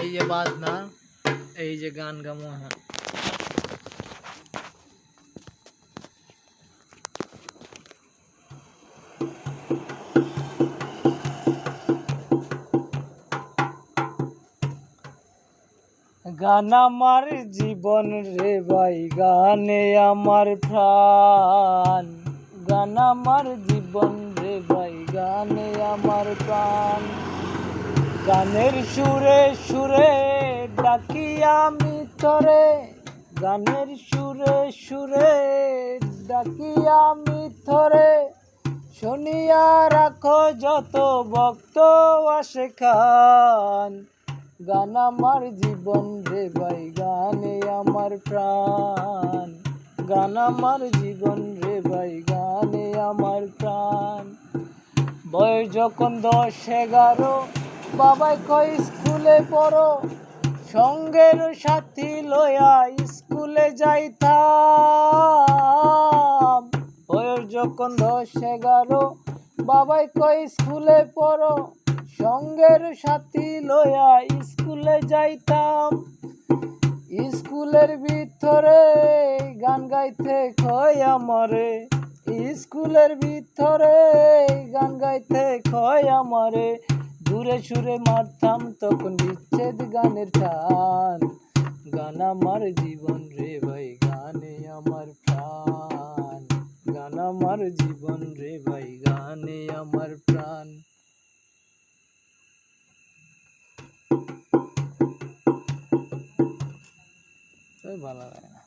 এই যে বাজনা, এই যে গান গামো হ্যাঁ গান আমার জীবন রে ভাই, গানে আমার প্রাণ। গান আমার জীবন রে ভাই, গানে আমার প্রাণ। গানের সুরে সুরে ডাকি আমি তরে। গানের সুরে সুরে ডাকি আমি থরে শুনিয়া রাখো যত ভক্ত আসে খান। গান আমার জীবন রে ভাই, গানে আমার প্রাণ। গান আমার জীবন রে ভাই, গানে আমার প্রাণ। বয়স যখন দশ এগারো বাবাই কয়, স্কুলে পড়ো। সঙ্গের সাথী লয়া স্কুলে যাইতাম। বয়স যখন দশ এগারো, বাবাই কয়, স্কুলে পড়ো। সঙ্গের সাথী লয়া স্কুলে যাইতাম। স্কুলের ভিতরে গান গাইতে কয় আমারে। স্কুলের ভিতরে গান গাইতে কয় আমারে। দূরে সুরে মারতাম তখন বিচ্ছেদ গানের টান গান আমার জীবন রে ভাই, গানে আমার প্রাণ। গান আমার জীবন রে ভাই, গানে আমার প্রাণ। ভালো লাগে